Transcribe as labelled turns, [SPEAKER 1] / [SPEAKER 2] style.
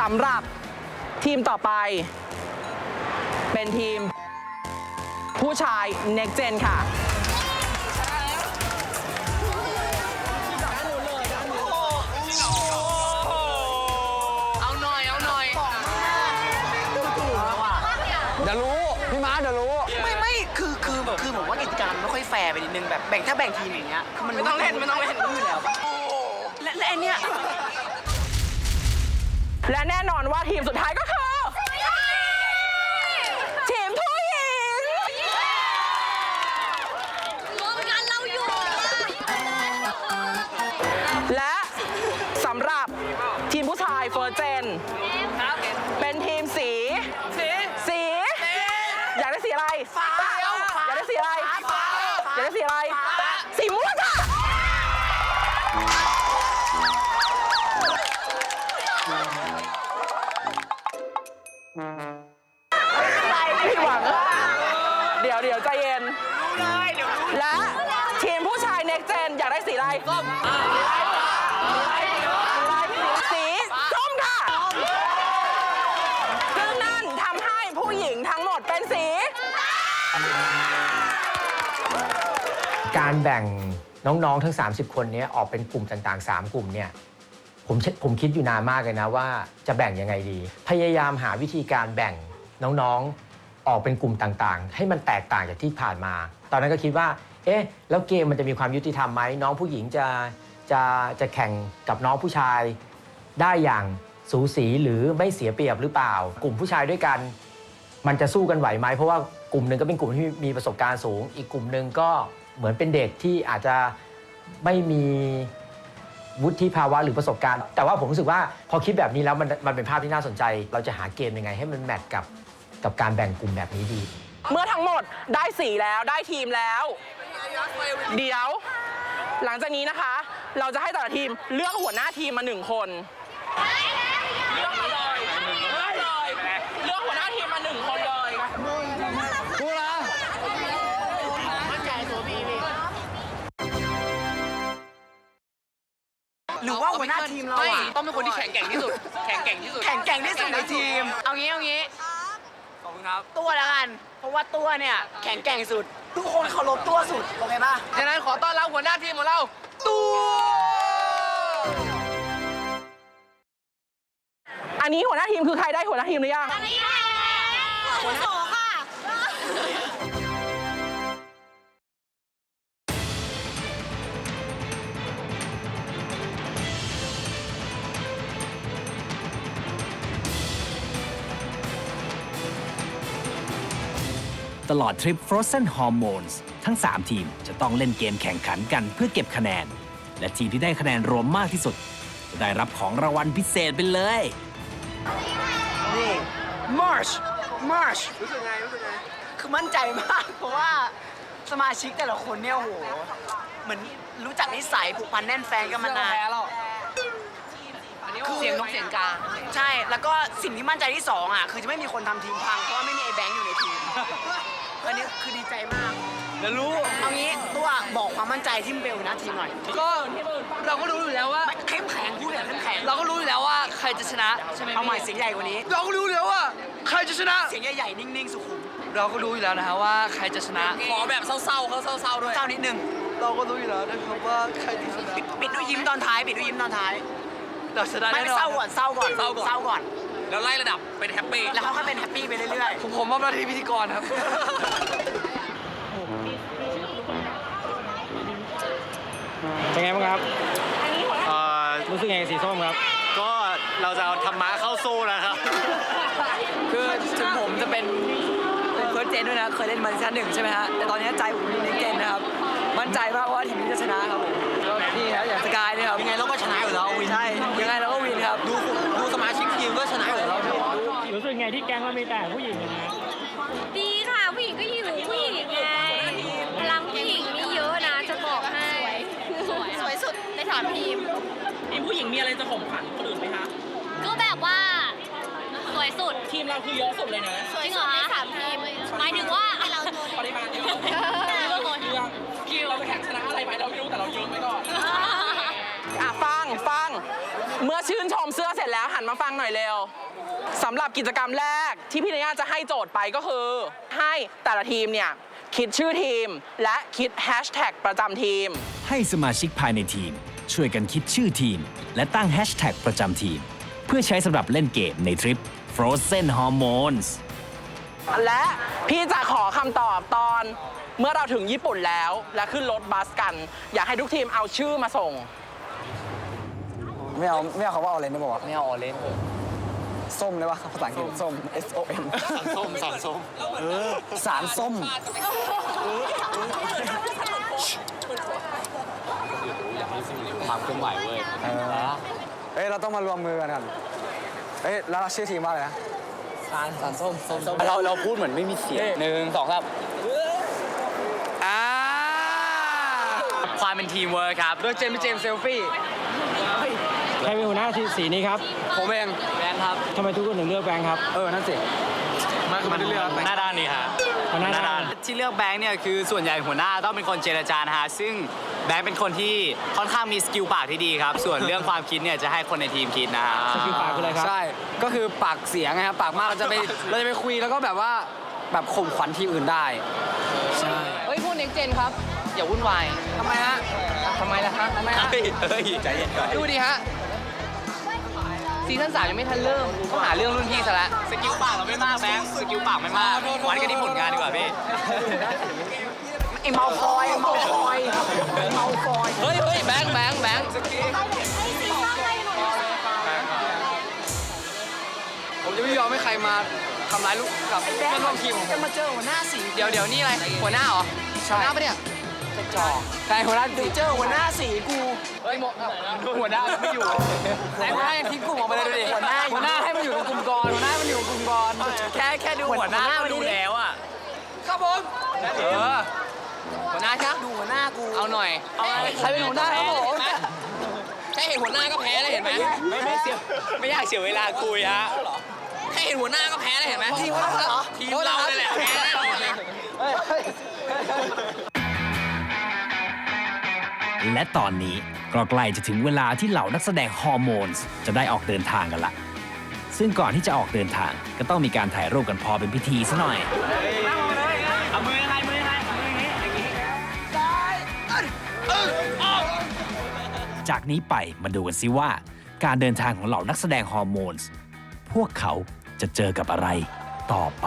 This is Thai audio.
[SPEAKER 1] สำหรับทีมต่อไป เป็นทีม ผู้ชาย Next Gen ค่ะ
[SPEAKER 2] เอาหน่อย เอาหน่อย
[SPEAKER 3] เดี๋ยวรู้ พี่ม้าเดี๋ยวรู้
[SPEAKER 4] ไม่ไม่คือคือคือผมว่ากิจกรรมไม่ค่อยแฟร์ไปนิดนึงแบบแบ่งถ้าแบ่งทีมอย่างเงี้ยคือมัน
[SPEAKER 2] ไม่ต้องเล่นไม่ต้องเล่น
[SPEAKER 4] รู้อยู่แล้วปะและและไอเนี้ย
[SPEAKER 1] และแน่นอนว่าทีมสุดท้ายก็คือ
[SPEAKER 5] อยา
[SPEAKER 1] กได้สีอะไรส้มสีส้มค่ะซึ่งนั่นทำให้ผู้หญิงทั้งหมดเป็นสี
[SPEAKER 6] การแบ่งน้องๆทั้ง 30 คนเนี้ยออกเป็นกลุ่มต่างๆ 3 กลุ่มเนี่ยผมเชผมคิดอยู่นานมากเลยนะว่าจะแบ่งยังไงดี พยายามหาวิธีการแบ่งน้องๆออกเป็นกลุ่มต่างๆ ให้มันแตกต่างจากที่ผ่านมา ตอนนั้นก็คิดว่าเอ๊ะแล้วเกมมันจะมีความยุติธรรมไหมน้องผู้หญิงจะจะจะแข่งกับน้องผู้ชายได้อย่างสูสีหรือไม่เสียเปรียบหรือเปล่า กลุ่มผู้ชายด้วยกัน มันจะสู้กันไหวไหมเพราะว่ากลุ่มหนึ่งก็เป็นกลุ่มที่มีประสบการณ์สูง อีกกลุ่มหนึ่งก็เหมือนเป็นเด็กที่อาจจะไม่มีวุฒิภาวะหรือประสบการณ์ แต่ว่าผมรู้สึกว่าพอคิดแบบนี้แล้วมันมันเป็นภาพที่น่าสนใจ เราจะหาเกมยังไง ให้มันแมทกับกับการแบ่งกลุ่มแบบนี้ดี
[SPEAKER 1] เมื่อทั้งหมดได้สีแล้วได้ทีมแล้ว เดี๋ยว หลังจากนี้นะคะ เราจะให้แต่ละทีมเลือกหัวหน้าทีมมาหนึ่งคนเลือกมาเลยเลือกเลยเลือกหัวหน้าทีมมาหนึ่งคนเลย
[SPEAKER 3] พูดละ
[SPEAKER 4] หรือว่าหัวหน้าทีมเรา
[SPEAKER 2] ไม่
[SPEAKER 4] อะ
[SPEAKER 2] ต้องเป็นคนที่แข็งแกร่งที่สุด แข็งแกร่งที่สุด
[SPEAKER 4] แข่งแกร่งที่สุดในทีม
[SPEAKER 2] เอางี้เอางี้ ขอบคุณครับ
[SPEAKER 4] ตัวแล้วกัน เพราะว่าตัวเนี่ยแข็งแกร่งสุด ทุกคนเคารพตัวสุด โอเคป่ะ
[SPEAKER 2] ฉะนั้นขอต้อนรับหัวหน้าทีมของเราตู
[SPEAKER 1] อันนี้หัวหน้าทีมคือใครได้หัวหน้าทีมหรือยัง
[SPEAKER 5] คนโสค่
[SPEAKER 7] ตลอดทริป Frozen Hormones ทั้ง 3 ทีมจะต้องเล่นเกมแข่งขันกันเพื่อเก็บคะแนน และทีมที่ได้คะแนนรวมมากที่สุด จะได้รับของรางวัลพิเศษไปเลย
[SPEAKER 4] นี่ March March รู้สึกไงรู้สึกไง คือมั่นใจมาก เพราะว่าสมาชิกแต่ละคนเนี่ยโหเหมือนรู้จักนิสัยผูกพันแน่นแฟนกันมานาน
[SPEAKER 2] คือเสียงนกเสียงกา
[SPEAKER 4] ใช่ แล้วก็สิ่งที่มั่นใจที่สองอะ คือจะไม่มีคนทำทีมพัง เพราะว่าไม่มีไอ้แบงค์อยู่ในทีม อันนี้คือดีใจมาก
[SPEAKER 2] เดี๋ยวรู้
[SPEAKER 4] เอางี้ตัวบอกความมั่นใจที่มึงเป็นหัวหน้าทีมหน่อย
[SPEAKER 2] ก็เราก็รู้อยู่แล้วว่า
[SPEAKER 4] เข้มแข็งพูดแบบเข้มแข็ง
[SPEAKER 2] เราก็รู้อยู่แล้วว่าใครจะชนะใช่ไหม
[SPEAKER 4] เอาใหม่เสียงใหญ่กว่านี้
[SPEAKER 2] เราก็รู้อยู่แล้วว่าใครจะชนะ
[SPEAKER 4] เสียงใหญ่ๆนิ่งๆสุขุม
[SPEAKER 2] เราก็รู้อยู่แล้วนะฮะว่าใครจะชนะ ขอแบบเศร้าๆเขาเศร้าๆด้วย
[SPEAKER 4] เศร้านิดนึง
[SPEAKER 2] เราก็รู้อยู่แล้วนะครับว่าใครจะชนะ
[SPEAKER 4] ปิดด้วยยิ้มตอนท้ายปิดด้วยยิ้มตอนท้าย
[SPEAKER 2] เราชนะ
[SPEAKER 4] ไม่
[SPEAKER 2] แน่
[SPEAKER 4] ไม่
[SPEAKER 2] นอน
[SPEAKER 4] เศร้าก่อนเศร้าก่อน
[SPEAKER 2] เศร้าก่อน
[SPEAKER 4] เศร้าก่อน
[SPEAKER 2] แล้วไล่ระดับเป็นแฮปปี้
[SPEAKER 4] แล้วเขาก็เป็นแฮปปี้ไปเรื่อย
[SPEAKER 2] ผมผมมอบหน้าที่พิธีกรครับ
[SPEAKER 3] เป็นไงบ้างครับ
[SPEAKER 8] เอ่อ
[SPEAKER 3] รู้สึกไงกับสีส้มครับ
[SPEAKER 8] ก็เราจะเอาธรรมะเข้าสู้นะครับ
[SPEAKER 4] คือถึงผมจะเป็นเป็นเฟิร์สเจนด้วยนะ เคยเล่นมาซีซั่นหนึ่งใช่ไหมฮะ แต่ตอนนี้ใจผมอยู่ในเจนนะครับ มั่นใจมากว่าทีมนี้จะชนะครับผมก็นี่ครับอย่างสกายเนี่ยครับยังไงเรา ที่แก๊
[SPEAKER 3] งเรามีแต่ผู้หญิงนะ
[SPEAKER 5] ดีค่ะผู้หญิงก็อยู่ผู้หญิงไงพลังผู้หญิงมีเยอะนะจะบอกให้ สวยสวยสุดในสามทีม
[SPEAKER 1] ทีมผู้หญิงมีอะไรจะข่มขันคนอื่นไหมคะ
[SPEAKER 5] ก็แบบว่า สวยสุด
[SPEAKER 1] ทีมเราคือเยอะสุดเลยนะ
[SPEAKER 5] สวยสุดในสามทีมหมายถึงว่าเรา
[SPEAKER 1] ปริมาณเยอะเรื่องที่เราจะแข่งชนะอะไรไปเราไม่รู้แต่เราเยอะไปก่อน เมื่อชื่นชมเสื้อเสร็จแล้วหาหันมาฟังหน่อยเร็วสำหรับกิจกรรมแรกที่พี่เนย่าจะให้โจทย์ไปก็คือ ให้แต่ละทีมเนี่ยคิดชื่อทีม และคิดแฮชแท็กประจำทีม
[SPEAKER 7] ให้สมาชิกภายในทีม ช่วยกันคิดชื่อทีม และตั้งแฮชแท็กประจำทีม เพื่อใช้สำหรับเล่นเกมในทริป Frozen Hormones
[SPEAKER 1] และพี่จะขอคำตอบตอนเมื่อเราถึงญี่ปุ่นแล้ว และขึ้นรถบัสกัน อยากให้ทุกทีมเอาชื่อมาส่ง
[SPEAKER 9] ไม่เอาไม่เอาเขาว่าออเรนจ์ได้ป่าวะไม่เอาออเรนจ์ส้มได้ปะภาษาอังกฤษส้ม S O M
[SPEAKER 10] ส้มสั่งส้ม
[SPEAKER 9] สารส้ม
[SPEAKER 10] ความเคลื่อนไหวเว้ย
[SPEAKER 9] เอ้ยเราต้องมารวมมือกันก่อนเอ้ยแล้วเราชื่อทีมว่าอะไรนะสารสารส้มส้ม
[SPEAKER 10] เราเราพูดเหมือนไม่มีเสียงหนึ่งสองครับ
[SPEAKER 2] อ่าความเป็นทีมเวิร์คครับ
[SPEAKER 9] โดยเจมส์เจมส์เซลฟี่
[SPEAKER 3] ใครเป็นหัวหน้าทีมสีนี้ครับ
[SPEAKER 9] ผมเอง
[SPEAKER 2] แบงค์ครับ
[SPEAKER 3] ทำไมทุกคนถึงเลือกแบงค์ครับ
[SPEAKER 9] เออ นั่นสิ
[SPEAKER 10] มันมันเรื่องหน้าด้านนี้ฮะ
[SPEAKER 3] หัวหน้าด้าน
[SPEAKER 2] ที่เลือกแบงค์เนี่ยคือส่วนใหญ่หัวหน้าต้องเป็นคนเจรจานะฮะซึ่งแบงค์เป็นคนที่ค่อนข้างมีสกิลปากที่ดีครับ ส่วนเรื่องความคิดเนี่ยจะให้คนในทีมคิดนะฮะ
[SPEAKER 3] สกิลปากคืออะไรครับ
[SPEAKER 9] ใช่ ก็คือปากเสียงไงครับ ปากมากเราจะไปเราจะไปคุยแล้วก็แบบว่าแบบข่มขวัญทีมอื่นได้ ใช่
[SPEAKER 2] เฮ้ยพูดเน็กเจนครับ อย่าวุ่นวาย
[SPEAKER 9] ทำไมฮะ
[SPEAKER 2] ทำไมล่ะฮะทำไมฮะ
[SPEAKER 10] เฮ้ยเฮ้ยใจเย็นก่อน
[SPEAKER 2] ดูดิฮะซีซั่นสามยังไม่ทันเริ่มก็หาเรื่องรุ่นพี่ซะแล้วสกิลปากเราไม่มากแบงค์สกิลปากไม่มากวัดกันที่ผลงานดีกว่าพี่
[SPEAKER 1] ไอ้เมาฟอยเมาฟอยเมาฟอย
[SPEAKER 2] เฮ้ยเฮ้ยแบงค์แบงค์แบงค์
[SPEAKER 9] ผมจะไม่ยอมให้ใครมาทำร้ายลูกกับเพื่อนร่วมทีมจะมาเจอหัวหน้าสี
[SPEAKER 2] เดี๋ยวเดี๋ยวนี่อะไรหัวหน้าเหรอ
[SPEAKER 9] ใช่
[SPEAKER 2] หัวหน้าปะเนี่ย
[SPEAKER 9] ใช่หัวหน้าสี
[SPEAKER 1] เจอหัวหน้าสีกู
[SPEAKER 2] เฮ้ยโมเอ้าหัวหน้าไม่อยู่
[SPEAKER 9] ไหนหัวหน้ายังทิ้งกลุ่มออกไปเลยดูดิหัวหน้าหัวหน้าให้มันอยู่กับกลุ่มก่อนหัวหน้าให้มันอยู่กับกลุ่มก่อน
[SPEAKER 2] แค่แค่ดูหัวหน้าก็ดูแล้วอะ
[SPEAKER 9] ครับผม
[SPEAKER 2] เออหัวหน้าใช่ดูหัวหน้ากูเอาหน่อยเอาใครเป็นหัวหน้าครับผมแค่เห็นหัวหน้าก็แพ้แล้วเห็นไหมไม่ไม่เสียไม่อยากเสียเวลาคุยฮะแค่เห็นหัวหน้าก็แพ้แล้วเห็นไหมทีมเราเหรอทีมเราเลยแหละแพ้แน่นอนเลย
[SPEAKER 7] และตอนนี้ก็ใกล้จะถึงเวลาที่เหล่านักแสดงฮอร์โมนจะได้ออกเดินทางกันละ ซึ่งก่อนที่จะออกเดินทางก็ต้องมีการถ่ายรูปกันพอเป็นพิธีซะหน่อย
[SPEAKER 2] เอามือให้มือให้
[SPEAKER 7] จากนี้ไปมาดูกันซิว่า การเดินทางของเหล่านักแสดงฮอร์โมนพวกเขาจะเจอกับอะไรต่อไป